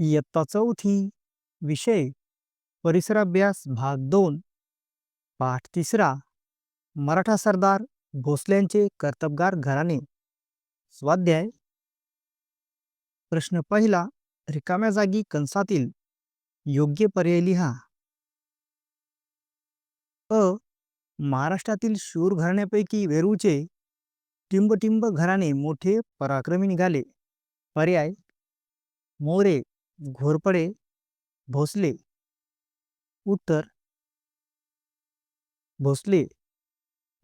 इयत्ता चौथी विषय परिसराभ्यास भाग दोन पाठ तिसरा मराठा सरदार भोसल्यांचे कर्तबगार घराणे स्वाध्याय. प्रश्न पहिला रिकाम्या जागी कंसातील योग्य पर्याय लिहा. अ महाराष्ट्रातील शूर घराण्यापैकी वेरूळचे टिंबटिंब घराणे मोठे पराक्रमी निघाले. पर्याय मोरे घोरपडे भोसले. उत्तर. भोसले.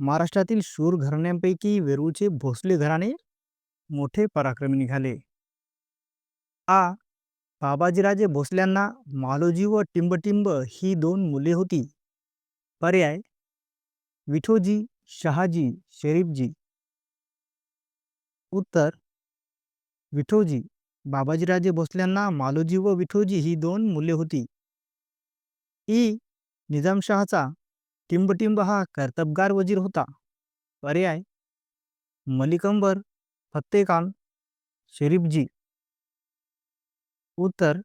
महाराष्ट्रातील शूर घराण्यांपैकी वेरूळचे भोसले घराणे मोठे पराक्रमी निघाले. आ. बाबाजीराजे भोसल्यांना मालोजी व टिंबटिंब ही दोन मुले होती. पर्याय. विठोजी शहाजी शरीफजी. उत्तर. विठोजी. बाबाजीराजे भोसल्यांना मालोजी व विठोजी ही दोन मुले होती. ई. निजामशहाचा टिंबटिंब हा कर्तबगार वज़ीर होता. पर्याय. मलिकंबर फत्तेखान शरीफजी. उत्तर.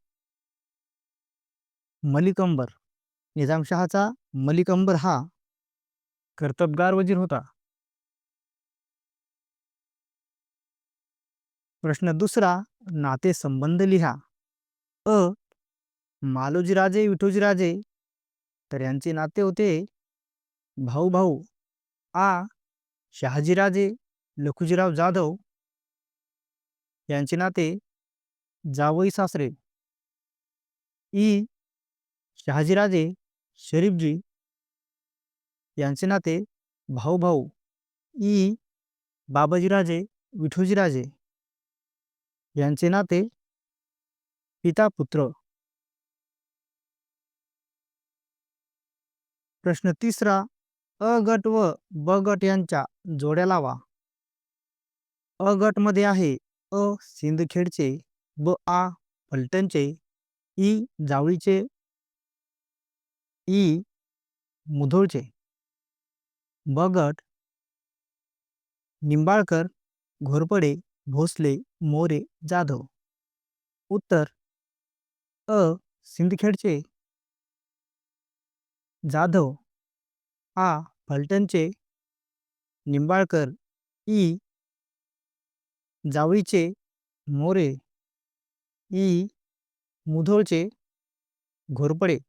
मलिकंबर. निजामशहाचा मलिकंबर हा कर्तबगार वज़ीर होता. प्रश्न दुसरा नाते संबंध लिहा. अ. मालोजीराजे विठोजीराजे तर यांचे नाते होते भाऊ भाऊ आ. शहाजीराजे लखुजीराव जाधव. यांचे नाते जावई सासरे. ई. शहाजीराजे शरीफजी. यांचे नाते भाऊ भाऊ ई. बाबाजीराजे विठोजीराजे. यांचे नाते पिता पुत्र प्रश्न तिसरा अ गट व ब गट यांच्या जोड्या लावा. अ गटमध्ये आहे अ सिंदखेडचे ब आ फलटणचे ई जावळीचे ई मुधोळचे. ब गट निंबाळकर घोरपडे भोसले मोरे जाधव. उत्तर अ. सिंदखेडचे. जाधव आ. फलटणचे. निंबाळकर ई. जावळीचे मोरे. ई. मुधोळचे घोरपडे.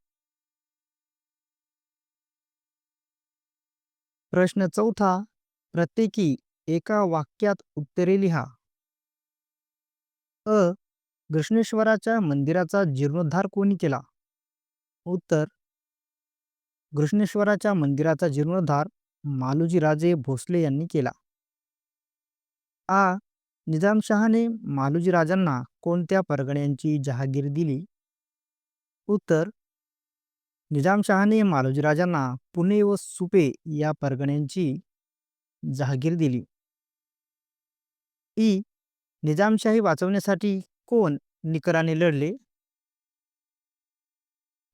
प्रश्न चौथा प्रत्येकी एका वाक्यात उत्तरे लिहा. अ कृष्णेश्वराच्या मंदिराचा जीर्णोद्धार कोणी केला? उत्तर कृष्णेश्वराच्या मंदिराचा जीर्णोद्धार मालोजी राजे भोसले यांनी केला. आ निजामशहाने मालोजी राजांना कोणत्या परगण्यांची जहागीर दिली? उत्तर निजामशहाने मालोजी राजांना पुणे व सुपे या परगण्यांची जहागीर दिली. ई निजामशाही वाचवण्यासाठी कोण निकराने लढले?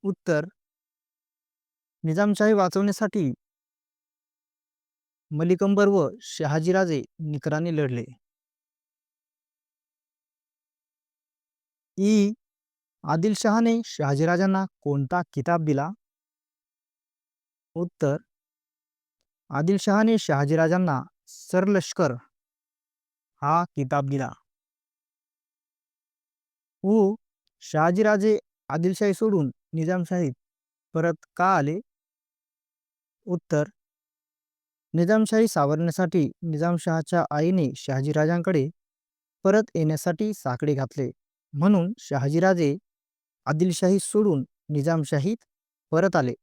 उत्तर. निजामशाही वाचवण्यासाठी मलिकंबर व शहाजीराजे निकराने लढले. ई. आदिलशहाने शहाजीराजांना कोणता किताब दिला? उत्तर. आदिलशहाने शहाजीराजांना सरलष्कर हा किताब दिला व शहाजीराजे आदिलशाही सोडून निजामशाहीत परत का आले? उत्तर निजामशाही सावरण्यासाठी निजामशहाच्या आईने शहाजीराजांकडे परत येण्यासाठी साकडे घातले. म्हणून शहाजीराजे आदिलशाही सोडून निजामशाहीत परत आले.